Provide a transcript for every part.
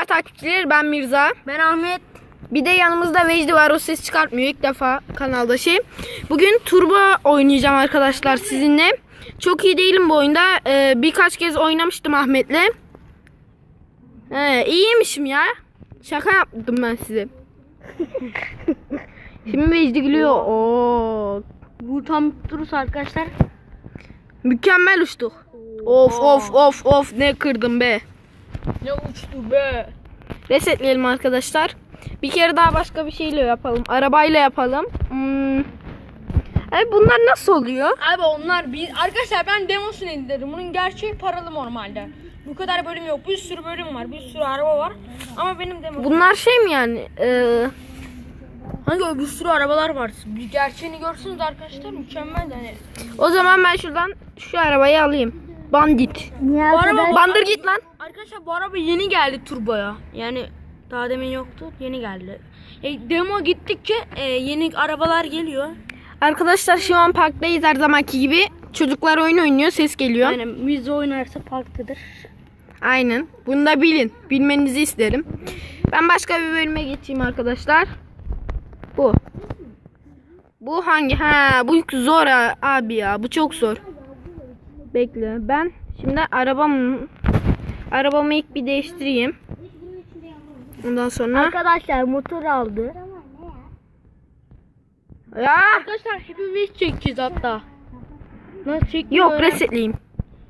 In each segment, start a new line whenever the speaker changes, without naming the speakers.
Merhaba takipçiler ben Mirza.
Ben Ahmet.
Bir de yanımızda Vecdi var o ses çıkartmıyor ilk defa kanalda şey. Bugün turbo oynayacağım arkadaşlar sizinle. Çok iyi değilim bu oyunda. Ee, birkaç kez oynamıştım Ahmet'le. He, iyiymişim ya. Şaka yaptım ben size. Şimdi Vecdi gülüyor. Oo,
Bu tam turus arkadaşlar.
mükemmel uçtuk. Of of of of ne kırdım be.
Ne uçtu be.
Resetleyelim arkadaşlar. Bir kere daha başka bir şeyle yapalım. Arabayla yapalım. Hmm. Abi bunlar nasıl oluyor?
Abi onlar bir arkadaşlar ben demosunu indirdim. Bunun gerçeği paralı normalde. Bu kadar bölüm yok. Bir sürü bölüm var. Bir sürü araba var. Ama benim demo.
Bunlar şey mi yani? Ee,
Hangi bir sürü arabalar var. Bir gerçeğini görsünüz arkadaşlar mükemmel hani.
o zaman ben şuradan şu arabayı alayım. Bandit.
Bu araba
Bandır git lan.
Arkadaşlar bu araba yeni geldi turboya. Yani daha demin yoktu. Yeni geldi. E, demo gittikçe e, yeni arabalar geliyor.
Arkadaşlar şu an parktayız her zamanki gibi. Çocuklar oyun oynuyor ses geliyor.
Aynen müze oynarsa parktadır.
Aynen. Bunu da bilin. Bilmenizi isterim. Ben başka bir bölüme geçeyim arkadaşlar. Bu. Bu hangi? Ha, bu zor abi ya. Bu çok zor. Bekle. Ben şimdi arabam arabamı ilk bir değiştireyim. Ondan sonra
Arkadaşlar motor aldı.
ya
Arkadaşlar hepimiz çekeceğiz hatta. Nasıl çekiyor?
yok resetleyeyim.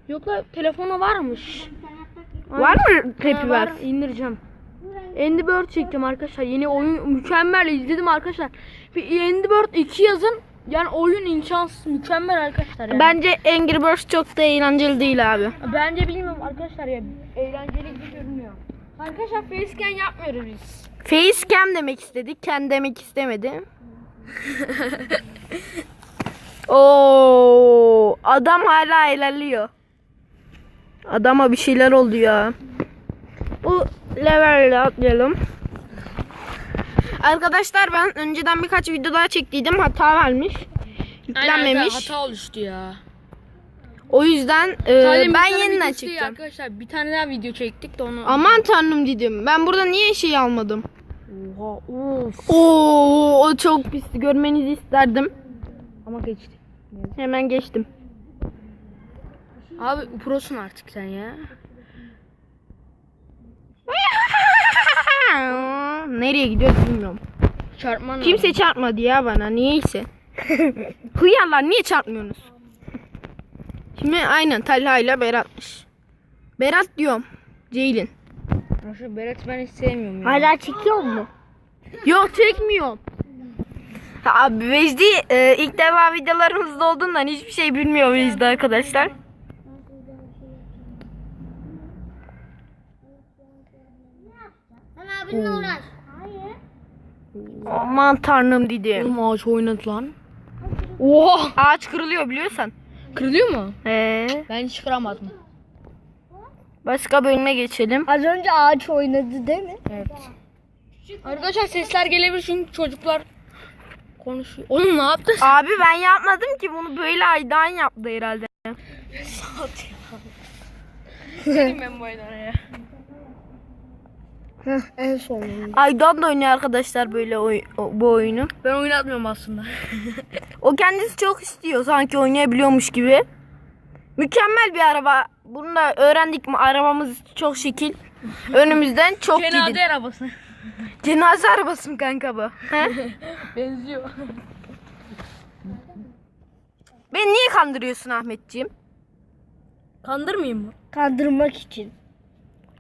Yok la telefona varmış.
Var mı
Ha,
rapi
var. İndireceğim. Angry Bird çektim arkadaşlar. Yeni oyun mükemmel izledim arkadaşlar. Bir Angry Bird 2 yazın. Yani oyun imkansız mükemmel arkadaşlar yani.
Bence Angry Birds çok da eğlenceli değil abi.
Bence bilmiyorum arkadaşlar ya. Eğlenceli gibi görünüyor. Arkadaşlar facecam yapmıyoruz biz.
Facecam demek istedik. Kendi demek istemedi. Oo, adam hala ilerliyor. Adama bir şeyler oldu ya. Bu levelle atlayalım. Arkadaşlar ben önceden birkaç video daha çektiydim. Hata vermiş. Yüklenmemiş.
hata oluştu ya.
O yüzden e,
bir
ben
tane
yeniden
videosu değil
çekeceğim.
Arkadaşlar bir tane daha video çektik de onu.
Aman tanrım dedim. Ben burada niye şey almadım?
Oha of.
Oo, o çok pisti. Görmenizi isterdim.
Ama geçti.
Hemen geçtim.
Abi prosun artık sen ya.
Nereye gidiyor bilmiyorum.
Çarpman
Kimse çarpmadı ya bana niyeyse. Hıyarlar niye çarpmıyorsunuz? Şimdi aynen Talha ile Berat'mış. Berat diyorum. Ceylin.
Şu Berat ben hiç sevmiyorum ya.
Hala çekiyor mu?
Yok çekmiyorum. Abi Vecdi e, ilk defa videolarımızda olduğundan hiçbir şey bilmiyor Vecdi arkadaşlar.
Sen abinle uğraş.
Aman tanrım dedim.
Oğlum ağaç oynadı lan. Oha.
Ağaç kırılıyor biliyorsan.
Kırılıyor mu?
Ee,
Ben hiç kıramadım.
başka bölüme geçelim.
Az önce ağaç oynadı değil mi?
Evet. Arkadaşlar sesler gelebilir çünkü çocuklar konuşuyor. Oğlum ne yaptın?
Abi ben yapmadım ki bunu böyle Aydan yaptı herhalde.
Dedim ben bu oyunlara ya.
En son.
Aydan da oynuyor arkadaşlar böyle oy- bu oyunu.
Ben oynatmıyorum aslında.
O kendisi çok istiyor sanki oynayabiliyormuş gibi. Mükemmel bir araba. Bunu da öğrendik mi arabamız çok şekil. Önümüzden çok
Cenaze
gidin.
arabası.
Cenaze arabası mı kanka bu? He?
Benziyor.
Beni niye kandırıyorsun Ahmetciğim?
Kandırmayayım mı?
Kandırmak için.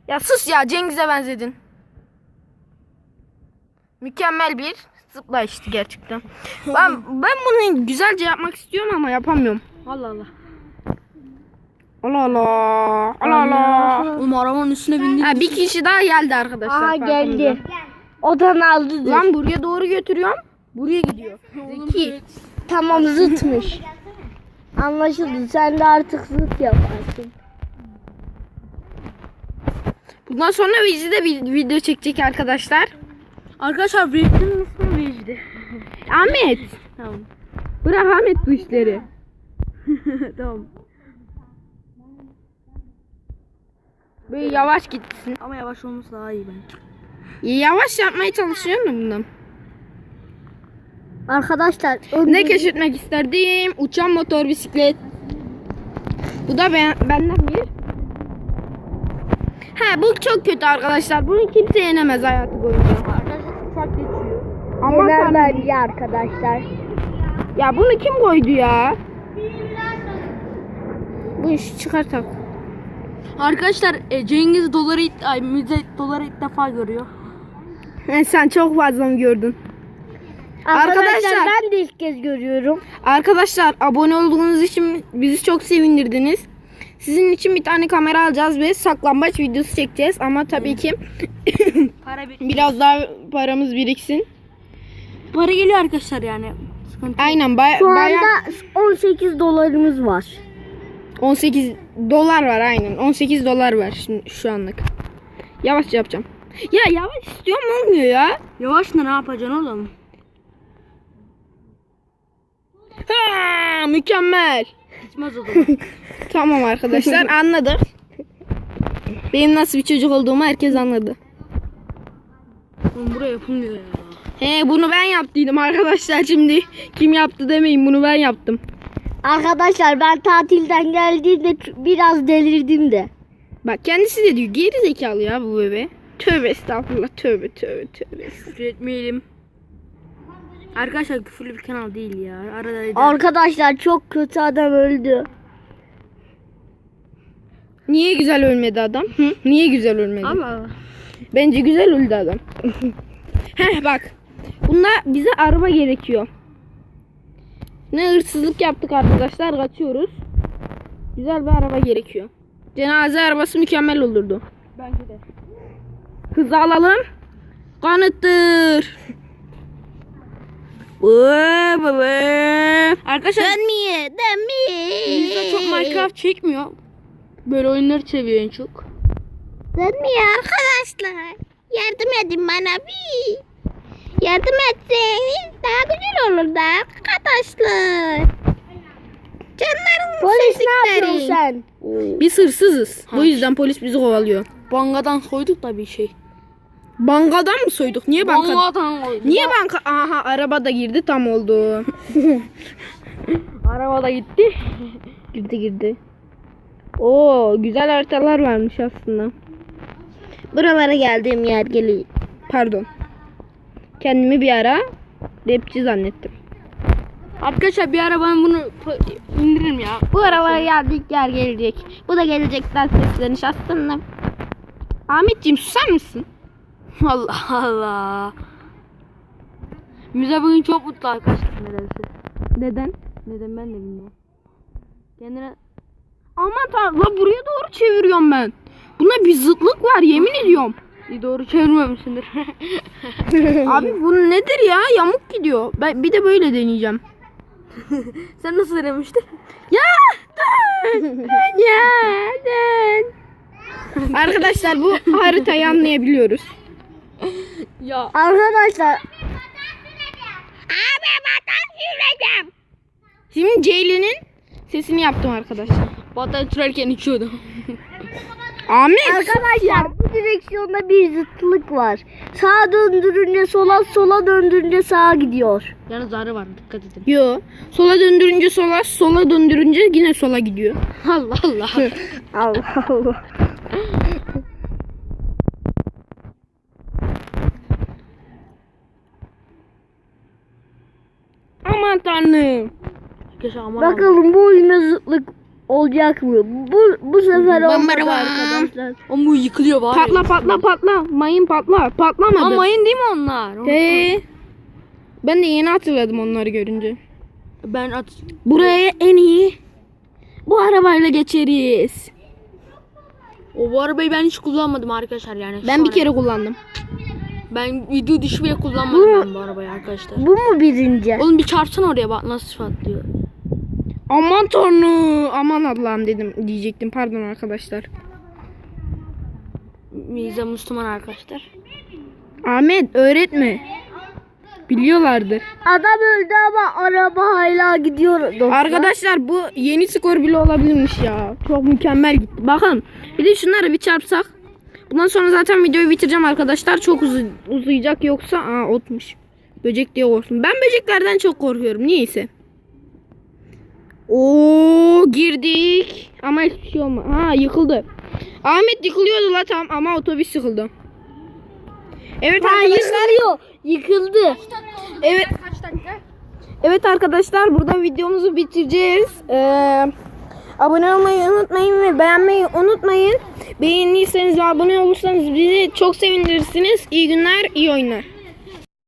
Ya sus ya Cengiz'e benzedin. Mükemmel bir zıplayıştı gerçekten. ben ben bunu güzelce yapmak istiyorum ama yapamıyorum.
Allah Allah.
Allah Allah. Allah Allah.
Oğlum arabanın üstüne bindik.
Ha, bir kişi daha geldi arkadaşlar.
Aha geldi. Odan aldı. dur.
Lan buraya doğru götürüyorum. Buraya gidiyor. Zeki.
Tamam zıtmış. Anlaşıldı. Sen de artık zıt yaparsın.
Bundan sonra Veci de bir video çekecek arkadaşlar.
Arkadaşlar Vecdi'nin ismi Vecdi.
Ahmet.
Tamam.
Bırak Ahmet bu işleri.
tamam.
Böyle yavaş gitsin.
Ama yavaş olması daha iyi bence.
Yavaş yapmaya çalışıyorum da bundan.
Arkadaşlar
Ne keşfetmek isterdim? Uçan motor bisiklet. Bu da ben, benden bir. Ha bu çok kötü arkadaşlar. Bunu kimse yenemez hayatı boyunca.
Uçak geçiyor.
Ama tabii-
bence arkadaşlar.
ya bunu kim koydu ya? Bu işi çıkartak.
Arkadaşlar e, Cengiz doları ilk, ay müze doları ilk defa görüyor.
He, sen çok fazla mı gördün?
Arkadaşlar,
Arkadaşlar-
ben de ilk kez görüyorum.
Arkadaşlar abone olduğunuz için bizi çok sevindirdiniz. Sizin için bir tane kamera alacağız ve saklambaç videosu çekeceğiz. Ama tabii ki
Para bir
biraz daha paramız biriksin.
para geliyor arkadaşlar yani. Sıkıntı.
Aynen baya,
Şu
baya
anda 18 dolarımız var.
18 dolar var aynen. 18 dolar var şimdi şu anlık. Yavaş yapacağım. Ya yavaş istiyorum olmuyor ya.
Yavaş ne yapacaksın oğlum?
Ha, mükemmel.
Gitmez o zaman.
Tamam arkadaşlar anladık. Benim nasıl bir çocuk olduğumu herkes anladı.
Oğlum buraya yapılmıyor ya.
He bunu ben yaptıydım arkadaşlar şimdi. Kim yaptı demeyin bunu ben yaptım.
Arkadaşlar ben tatilden geldiğimde biraz delirdim de.
Bak kendisi de diyor geri zekalı ya bu bebe. Tövbe estağfurullah tövbe tövbe tövbe.
Küfür etmeyelim. Arkadaşlar küfürlü bir kanal değil ya. Arada eder.
Arkadaşlar çok kötü adam öldü.
Niye güzel ölmedi adam? Hı? Niye güzel ölmedi?
Allah.
Bence güzel öldü adam. Heh bak. Bunda bize araba gerekiyor. Ne hırsızlık yaptık arkadaşlar. Kaçıyoruz. Güzel bir araba gerekiyor. Cenaze arabası mükemmel olurdu.
Bence de.
Hızı alalım. Kanıttır.
Arkadaşlar
Dönmeye, dönmeye.
bizde çok Minecraft çekmiyor. Böyle oyunları seviyor en çok.
Dönmeye arkadaşlar. Yardım edin bana bir. Yardım etseniz daha güzel olur da arkadaşlar. Canlarım
Polis ne yapıyorsun sen?
Biz hırsızız. Bu yüzden polis bizi kovalıyor.
Bangadan soyduk da bir şey.
Bankadan mı soyduk? Niye banka?
Bangadan soyduk.
Niye banka? Aha araba da girdi tam oldu.
Arabada gitti.
girdi girdi. Oo güzel haritalar varmış aslında. Buralara geldiğim yer geliyor. Pardon. Kendimi bir ara rapçi zannettim.
Arkadaşlar bir ara ben bunu indiririm ya.
Bu arabaya geldik yer gelecek. Bu da gelecekten sesleniş aslında. Ahmetciğim susar mısın?
Allah Allah. Müze bugün çok mutlu arkadaşlar nedense.
Neden?
Neden ben de bilmiyorum. Kendine
Aman tanrım la buraya doğru çeviriyorum ben. Buna bir zıtlık var yemin ediyorum.
iyi doğru çevirmemişsindir.
Abi bu nedir ya? Yamuk gidiyor. Ben bir de böyle deneyeceğim.
Sen nasıl denemiştin?
Ya dön. ya dön. Arkadaşlar bu haritayı anlayabiliyoruz.
Ya
Arkadaşlar
Abi vatan süreceğim. Şimdi Ceylin'in sesini yaptım arkadaşlar.
batan sürerken içiyordum.
Ahmet.
arkadaşlar bu direksiyonda bir zıtlık var. Sağa döndürünce sola, sola döndürünce sağa gidiyor.
Yalnız arı var dikkat edin.
Yo. Sola döndürünce sola, sola döndürünce yine sola gidiyor.
Allah Allah.
Allah Allah.
Aman tanrım.
Arkadaşlar aman
Bakalım bu oyuna zıtlık olacak mı? Bu bu sefer olmadı
bam, bam.
arkadaşlar.
Ama bu yıkılıyor bari.
Patla patla patla. Mayın patla. Patlamadı.
Ama mayın değil mi onlar?
He. Ben de yeni hatırladım onları görünce.
Ben at
Buraya en iyi bu arabayla geçeriz.
o bu arabayı ben hiç kullanmadım arkadaşlar yani.
Ben bir
an-
kere kullandım.
Ben video dışı bile kullanmadım ben bu arabayı arkadaşlar.
Bu mu birinci?
Oğlum bir çarpsana oraya bak nasıl patlıyor.
Aman tanrım. Aman Allah'ım dedim diyecektim. Pardon arkadaşlar.
Mize Müslüman arkadaşlar.
Ahmet öğretme. Biliyorlardır.
Adam öldü ama araba hala gidiyor. dostlar.
Arkadaşlar bu yeni skor bile olabilirmiş ya. Çok mükemmel gitti. Bakın Bir de şunları bir çarpsak. Bundan sonra zaten videoyu bitireceğim arkadaşlar. Çok uzu- uzayacak yoksa aa otmuş. Böcek diye korktum. Ben böceklerden çok korkuyorum. Niyeyse. Oo girdik. Ama hiçbir şey olmadı. Ha yıkıldı. Ahmet yıkılıyordu la tam ama otobüs yıkıldı. Evet
Ha
arkadaşlar.
yıkılıyor. Yıkıldı.
Evet. Evet arkadaşlar burada videomuzu bitireceğiz. Ee, abone olmayı unutmayın ve beğenmeyi unutmayın. Beğendiyseniz ve abone olursanız bizi çok sevindirirsiniz. İyi günler, iyi oyunlar.